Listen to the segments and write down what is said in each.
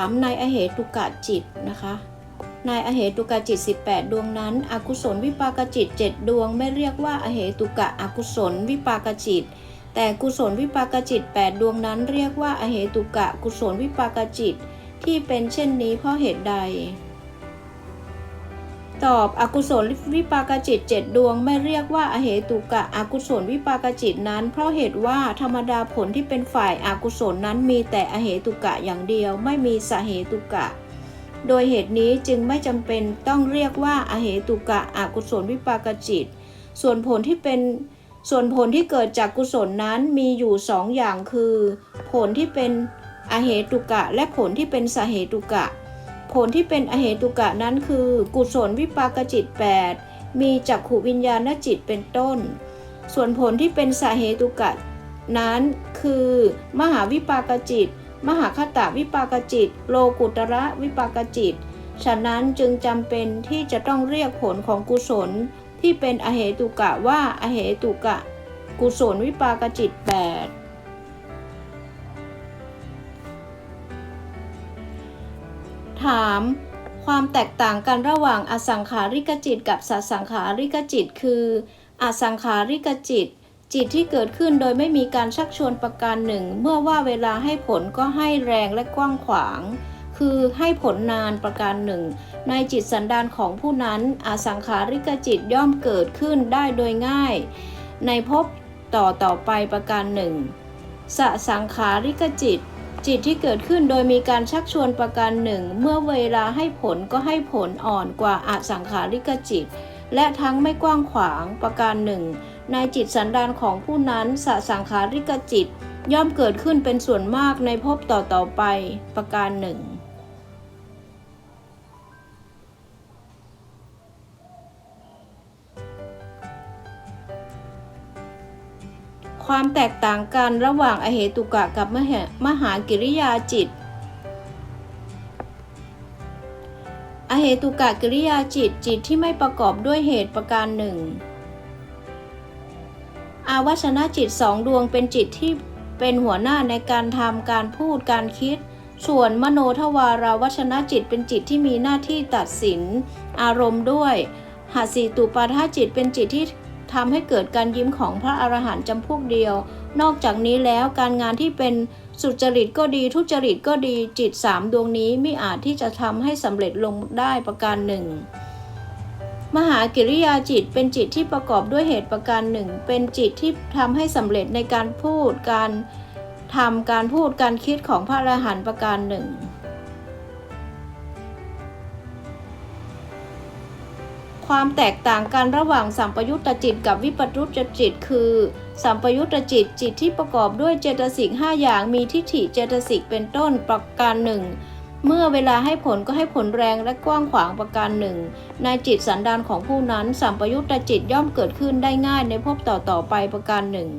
ามในอเหตุกะจิตนะคะในอเหตุกะจิต 18 ดวงนั้น อกุศลวิปากจิต 7 ดวง ไม่เรียกว่าอเหตุกะอกุศลวิปากจิต แต่กุศลวิปากจิต 8 ดวงนั้น เรียกว่าอเหตุกะกุศลวิปากจิต ที่เป็นเช่นนี้เพราะเหตุใด ตอบอกุศลวิปากจิตเจ็ดดวงไม่เรียกว่าอเหตุกะอกุศลวิปากจิตนั้น เพราะเหตุว่าธรรมดาผลที่เป็นฝ่ายอากุศลนั้นมีแต่อเหตุกะอย่างเดียวไม่มีสาเหตุกะ โดยเหตุนี้จึงไม่จำเป็นต้องเรียกว่าอเหตุกะอกุศลวิปากจิต ส่วนผลที่เป็นส่วนผลที่เกิดจากกุศลนั้นมีอยู่สองอย่างคือ ผลที่เป็นอเหตุกะและผลที่เป็นสาเหตุกะ ผลที่เป็นอเหตุกะนั้นคือ กุศลวิปากจิต 8 มีจักขูวิญญาณจิตเป็นต้น ส่วนผลที่เป็นสาเหตุกะนั้นคือ มหาวิปากจิต มหาคตาวิปากจิต โลกุตระวิปากจิต ฉะนั้นจึงจำเป็นที่จะต้องเรียกผลของกุศลที่เป็นอเหตุกะว่าอเหตุกะ กุศลวิปากจิต 8 ถาม ความแตกต่างกันระหว่างอสังขาริกจิต กับสัสังขาริกจิต คืออสังขาริกจิต จิตที่เกิดขึ้นโดยไม่มีการชักชวนประการหนึ่ง เมื่อว่าเวลาให้ผลก็ให้แรงและกว้างขวาง คือให้ผลนานประการหนึ่ง ในจิตสันดานของผู้นั้นอสังขาริกจิตย่อมเกิดขึ้นได้โดยง่าย ในภพต่อต่อไปประการหนึ่งสสังขาริกจิต จิตที่เกิดขึ้นโดยมีการชักชวนประการหนึ่ง เมื่อเวลาให้ผลก็ให้ผลอ่อนกว่าอาสังขาริกจิต และทั้งไม่กว้างขวางประการหนึ่ง ในจิตสันดานของผู้นั้นสสังขาริกจิต ย่อมเกิดขึ้นเป็นส่วนมากในภพต่อต่อไปประการหนึ่ง ความแตกต่างกันระหว่างอเหตุกะกับมหามหากิริยาจิต อเหตุกะกิริยาจิตจิตที่ไม่ประกอบด้วยเหตุประการหนึ่ง อาวชนะจิตสองดวงเป็นจิตที่เป็นหัวหน้าในการทำการพูดการคิด ส่วนมโนทวาราวชนะจิตเป็นจิตที่มีหน้าที่ตัดสิน อารมณ์ด้วยหาสีตุปาทาจิตเป็นจิตที่ ทำให้เกิดการยิ้มของพระอรหันต์จำพวกเดียว นอกจากนี้แล้วการงานที่เป็นสุจริตก็ดี ทุจริตก็ดีจิตสามดวงนี้ไม่อาจที่จะทำให้สำเร็จลงได้ประการหนึ่ง มหากิริยาจิตเป็นจิตที่ประกอบด้วยเหตุประการหนึ่ง เป็นจิตที่ทำให้สำเร็จในการพูดการทำการพูดการคิดของพระอรหันต์ประการหนึ่ง ความแตกต่างกันระหว่างสัมปยุตตจิตกับวิปยุตตจิต คือ สัมปยุตตจิตจิตที่ประกอบด้วยเจตสิกห้าอย่างมีทิฏฐิเจตสิกเป็นต้นประการหนึ่งเมื่อเวลาให้ผลก็ให้ผลแรงและกว้างขวางประการหนึ่ง ในจิตสันดานของผู้นั้น สัมปยุตตจิตย่อมเกิดขึ้นได้ง่ายในภพต่อต่อๆไปประการหนึ่ง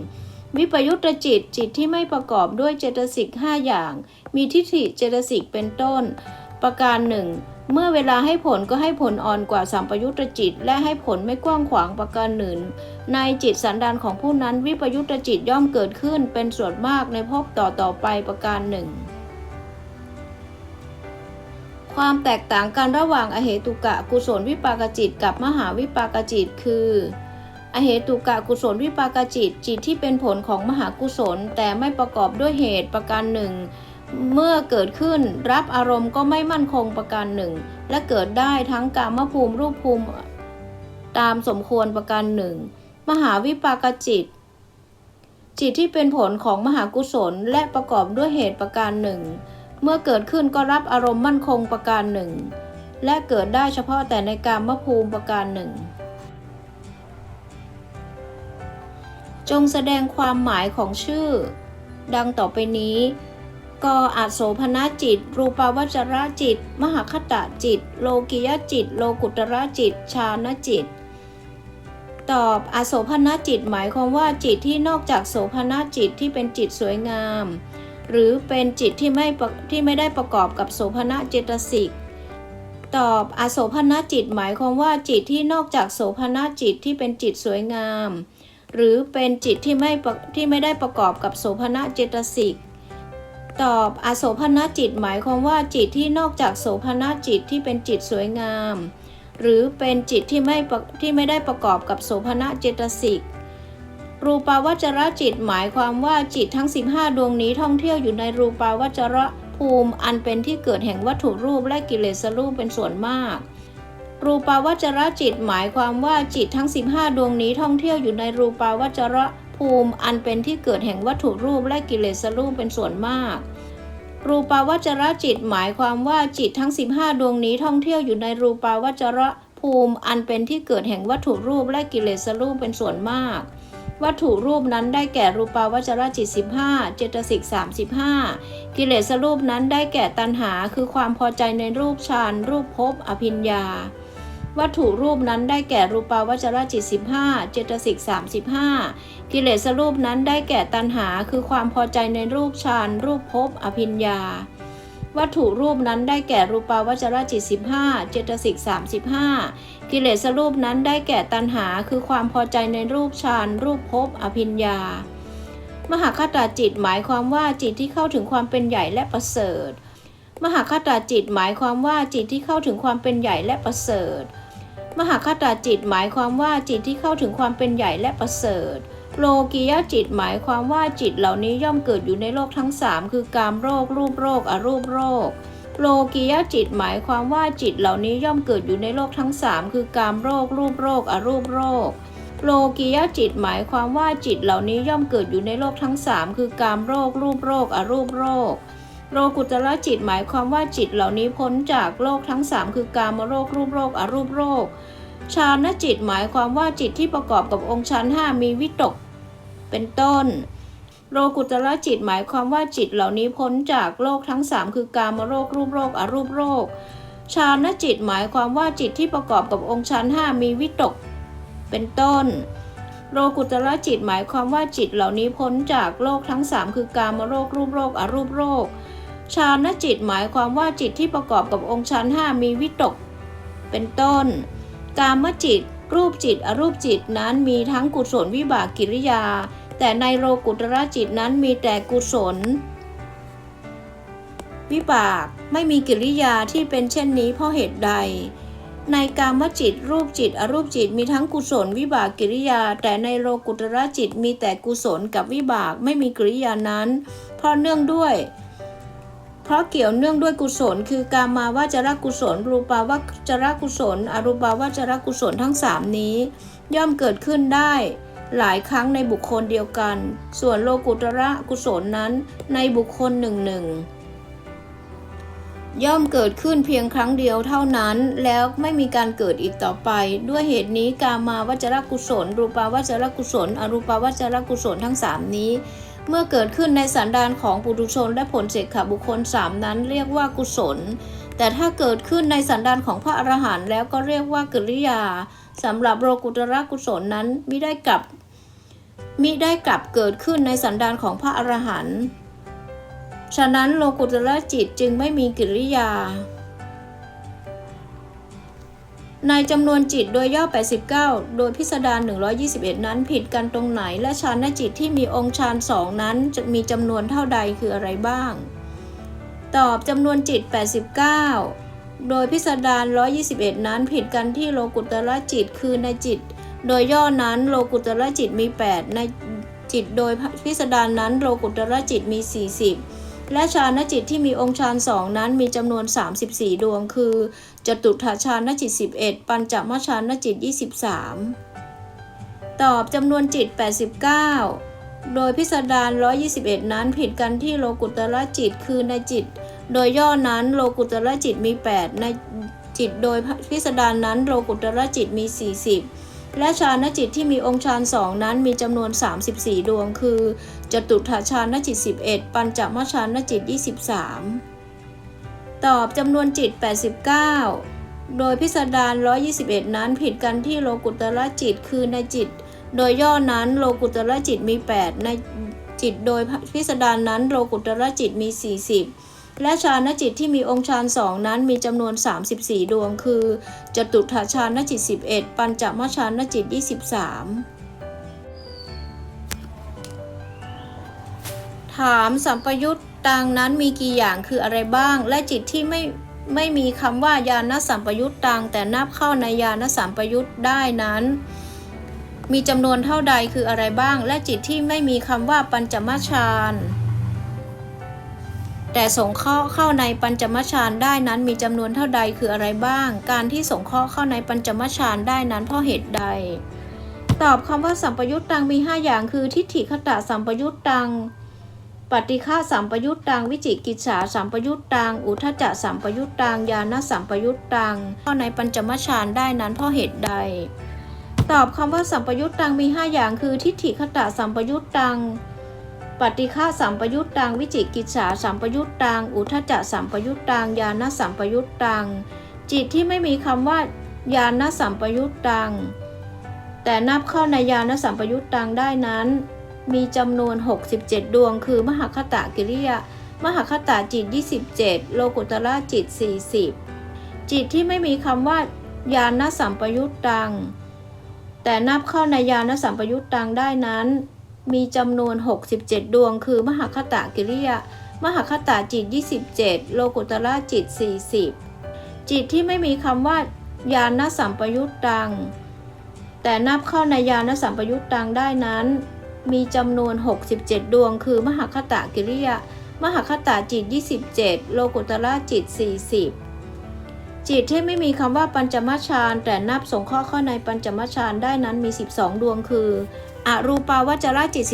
วิปยุตตจิตจิตที่ไม่ประกอบด้วยเจตสิกห้าอย่าง มีทิฏฐิเจตสิกเป็นต้น ประการหนึ่ง เมื่อเวลาให้ผลก็ให้ผลอ่อนกว่าสัมปยุตตจิต และให้ผลไม่กว้างขวางประการหนึ่ง ในจิตสันดานของผู้นั้นวิปยุตตจิตย่อมเกิดขึ้นเป็นส่วนมากในภพต่อต่อไปประการหนึ่ง ความแตกต่างกันระหว่างอเหตุกะกุศลวิปากจิตกับมหาวิปากจิตคืออเหตุกะกุศลวิปากจิตจิตที่เป็นผลของมหากุศลแต่ไม่ประกอบด้วยเหตุประการหนึ่ง เมื่อเกิดขึ้นรับอารมณ์ก็ไม่มั่นคงประการหนึ่ง และเกิดได้ทั้งกามภูมิรูปภูมิตามสมควรประการหนึ่ง มหาวิปากจิต จิตที่เป็นผลของมหากุศลและประกอบด้วยเหตุประการหนึ่ง เมื่อเกิดขึ้นก็รับอารมณ์มั่นคงประการหนึ่ง และเกิดได้เฉพาะแต่ในกามภูมิประการหนึ่ง จงแสดงความหมายของชื่อ ดังต่อไปนี้ กอาโสพนจิต รูปาวจระจิต มหคตะจิต โลกิยจิต โลกุตระจิต ชานจิต ตอบอโสพนจิตหมายความว่าจิตที่นอกจากโสภณจิตที่เป็นจิตสวยงาม หรือเป็นจิตที่ไม่ที่ไม่ได้ประกอบกับโสภณเจตสิก ตอบอโสภณจิตหมายความว่าจิตที่นอกจากโสภณจิตที่เป็นจิตสวยงาม หรือเป็นจิตที่ไม่ที่ไม่ได้ประกอบกับโสภณเจตสิก ตอบ อโสภณจิตหมายความว่าจิตที่นอกจากโสภณจิตที่เป็นจิตสวยงาม หรือเป็นจิตที่ไม่ที่ไม่ได้ประกอบกับโสภณเจตสิกรูปาวจรจิตหมายความว่าจิตทั้ง 15 ดวงนี้ท่องเที่ยวอยู่ในรูปาวจรภูมิ อันเป็นที่เกิดแห่งวัตถุรูปและกิเลสรูปเป็นส่วนมาก รูปาวจรจิตหมายความว่าจิตทั้ง 15 ดวงนี้ท่องเที่ยวอยู่ในรูปาวจร ภูมิอันเป็นที่เกิดแห่งวัตถุรูปและกิเลสรูปเป็นส่วนมาก รูปาวจรจิตหมายความว่าจิตทั้ง 15 ดวงนี้ท่องเที่ยวอยู่ในรูปาวจรภูมิอันเป็นที่เกิดแห่งวัตถุรูปและกิเลสรูปเป็นส่วนมาก วัตถุรูปนั้นได้แก่รูปาวจรจิต 15 เจตสิก 35 กิเลสรูปนั้นได้แก่ตัณหาคือความพอใจในรูปฌานรูปภพอภิญญา วัตถุรูปนั้นได้แก่รูปาวจรจิต 15 เจตสิก 35 กิเลสรูปนั้นได้แก่ตัณหา คือความพอใจในรูปฌานรูปภพอภิญญา วัตถุรูปนั้นได้แก่รูปาวจรจิต 15 เจตสิก 35 กิเลสรูปนั้นได้แก่ตัณหา คือความพอใจในรูปฌานรูปภพอภิญญา มหาคตาจิตหมายความว่าจิตที่เข้าถึงความเป็นใหญ่และประเสริฐ มหาคตาจิตหมายความว่าจิตที่เข้าถึงความเป็นใหญ่และประเสริฐ มหาคตาจิตหมายความว่าจิตที่เข้าถึงความเป็นใหญ่และประเสริฐ โลกียจิตหมายความว่าจิตเหล่านี้ย่อมเกิดอยู่ในโลกทั้งสามคือกามโรค รูปโรคอรูปโรค โลกียจิตหมายความว่าจิตเหล่านี้ย่อมเกิดอยู่ในโลกทั้งสามคือกามโรค รูปโรคอรูปโรคโลกียจิตหมายความว่าจิตเหล่านี้ย่อมเกิดอยู่ในโลกทั้งสามคือกามโรค รูปโรคอรูปโรค โลกุตระจิตหมายความว่าจิตเหล่านี้พ้นจากโลกทั้งสามคือกามโรครูปโรคอรูปโรคฌานจิตหมายความว่าจิตที่ประกอบกับองค์ฌานห้ามีวิตก เป็นต้น โลกุตระจิตหมายความว่าจิตเหล่านี้พ้นจากโลกทั้งสามคือกามโรครูปโรคอรูปโรคฌานจิตหมายความว่าจิตที่ประกอบกับองค์ฌานห้ามีวิตก เป็นต้น โลกุตระจิตหมายความว่าจิตเหล่านี้พ้นจากโลกทั้งสามคือกามโรครูปโรคอรูปโรค ฌานจิตหมายความว่าจิตที่ประกอบกับองค์ฌานห้ามีวิตก เป็นต้น กามจิต รูปจิต อรูปจิตนั้นมีทั้งกุศลวิบากกิริยา แต่ในโลกุตระจิตนั้นมีแต่กุศล วิบากไม่มีกิริยาที่เป็นเช่นนี้เพราะเหตุใด ในกามจิต รูปจิต อรูปจิตมีทั้งกุศลวิบากกิริยา แต่ในโลกุตระจิตมีแต่กุศลกับวิบากไม่มีกิริยานั้น เพราะเนื่องด้วย เพราะเกี่ยวเนื่องด้วยกุศล คือกามาวาจรกุศล รูปาวาจรกุศล อรูปาวาจรกุศลทั้งสามนี้ ย่อมเกิดขึ้นได้หลายครั้งในบุคคลเดียวกัน ส่วนโลกุตระกุศลนั้นในบุคคลหนึ่งหนึ่งย่อมเกิดขึ้นเพียงครั้งเดียวเท่านั้น แล้วไม่มีการเกิดอีกต่อไป ด้วยเหตุนี้กามาวจรกุศล รูปาวจรกุศล อรูปาวจรกุศลทั้งสามนี้ เมื่อเกิดขึ้นในสันดานของปุถุชนและผลเสกขบุคคลสามนั้นเรียกว่ากุศล แต่ถ้าเกิดขึ้นในสันดานของพระอรหันต์แล้วก็เรียกว่ากิริยาสำหรับโลกุตระกุศลนั้นมิได้กลับมิได้กลับเกิดขึ้นในสันดานของพระอรหันต์ฉะนั้นโลกุตระจิตจึงไม่มีกิริยา ในจำนวนจิตโดยย่อ 89 โดยพิสดาร 121 นั้นผิดกันตรงไหน และฌานจิตที่มีองค์ฌานสองนั้นจะมีจำนวนเท่าใดคืออะไรบ้าง ตอบจำนวนจิต 89 โดยพิสดาร 121 นั้นผิดกันที่โลกุตระจิตคือในจิต โดยย่อนั้นโลกุตระจิตมี 8 ในจิตโดยพิสดารนั้นโลกุตระจิตมี 40 และฌานจิตที่มีองค์ฌานสองนั้นมีจำนวน 34 ดวง คือจตุถาฌานจิต 11 ปัญจมฌานจิต 23 ตอบจำนวนจิต 89 โดยพิสดาร 121 นั้นผิดกันที่โลกุตระจิตคือในจิต โดยย่อนั้นโลกุตระจิตมี 8 ในจิตโดยพิสดารนั้นโลกุตระจิตมี 40 และฌานจิตที่มีองค์ฌานสองนั้นมีจำนวน 34 ดวง คือจตุถาฌานจิต 11 ปัญจมฌานจิต 23 ตอบจำนวนจิต 89 โดยพิสดาร 121 นั้นผิดกันที่โลกุตระจิตคือในจิต โดยย่อนั้นโลกุตระจิตมี 8 ในจิตโดยพิสดารนั้นโลกุตระจิตมี 40 และฌานจิตที่มีองค์ฌานสองนั้นมีจำนวน 34 ดวง คือจตุถาฌานจิต 11 ปัญจมฌานจิต 23ถามสัมปยุตตังนั้นมีกี่อย่างคืออะไรบ้าง และจิตที่ไม่ไม่มีคำว่ายานสัมปยุตตังแต่นับเข้าในยานสัมปยุตได้นั้น มีจำนวนเท่าใดคืออะไรบ้าง และจิตที่ไม่มีคำว่าปัญจมฌาน แต่สงเคราะห์เข้าในปัญจมฌานได้นั้นมีจำนวนเท่าใดคืออะไรบ้าง การที่สงเคราะห์เข้าในปัญจมฌานได้นั้นเพราะเหตุใด ตอบคำว่าสัมปยุตตังมี 5 อย่างคือ ทิฏฐิคตะสัมปยุตตัง ปฏิฆาสัมปยุตตัง วิจิกิจฉาสัมปยุตตัง อุทจจะสัมปยุตตัง ญาณสัมปยุตตัง เข้าในปัญจมฌานได้นั้นเพราะเหตุใด ตอบคำว่าสัมปยุตตังมี 5 อย่างคือ ทิฏฐิคตะสัมปยุตตัง ปฏิฆาสัมปยุตตัง วิจิกิจฉาสัมปยุตตัง อุทจจะสัมปยุตตัง ญาณสัมปยุตตัง จิตที่ไม่มีคำว่าญาณสัมปยุตตัง แต่นับเข้าในญาณสัมปยุตตังได้นั้น มีจำนวน 67 ดวง คือมหคตะกิริยามหคตะจิต 27 โลกุตระจิต 40 จิตที่ไม่มีคำว่า ญาณสัมปยุตตัง แต่นับเข้าในญาณสัมปยุตตังได้นั้น มีจำนวน 67 ดวง คือมหคตะกิริยามหคตะจิต 27 โลกุตระจิต 40 จิตที่ไม่มีคำว่า ญาณสัมปยุตตัง แต่นับเข้าในญาณสัมปยุตตังได้นั้น มีจำนวน 67 ดวง คือมหคตะกิริยามหคตะจิต 27 โลกุตระจิต 40 จิตที่ไม่มีคำว่าปัญจมฌานแต่นับสงเคราะห์เข้าในปัญจมฌานได้นั้นมี 12 ดวงคือ อรูปาวจระจิต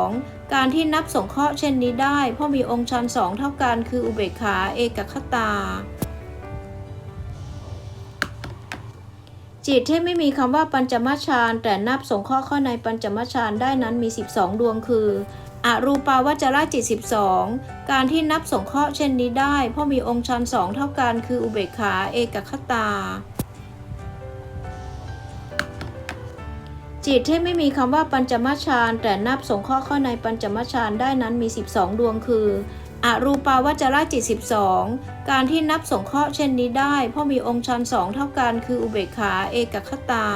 12 การที่นับสงเคราะห์เช่นนี้ได้ เพราะมีองค์ฌานสองเท่ากันคืออุเบกขาเอกคตา จิตที่ไม่มีคำว่าปัญจมฌานแต่นับสงเคราะห์ข้าในปัญจมฌานได้นั้นมี 12 ดวงคืออรูปาวจระจิต 12 การที่นับสงเคราะห์เช่นนี้ได้ เพราะมีองค์ฌานสองเท่ากันคืออุเบกขาเอกคตา จิตที่ไม่มีคำว่าปัญจมฌานแต่นับสงข้อข้อในปัญจมฌานได้นั้นมี 12 ดวงคืออรูปาวจรจิต 12 การที่นับสงเคราะห์เช่นนี้ได้ เพราะมีองค์ฌานสองเท่ากันคืออุเบกขาเอกคตา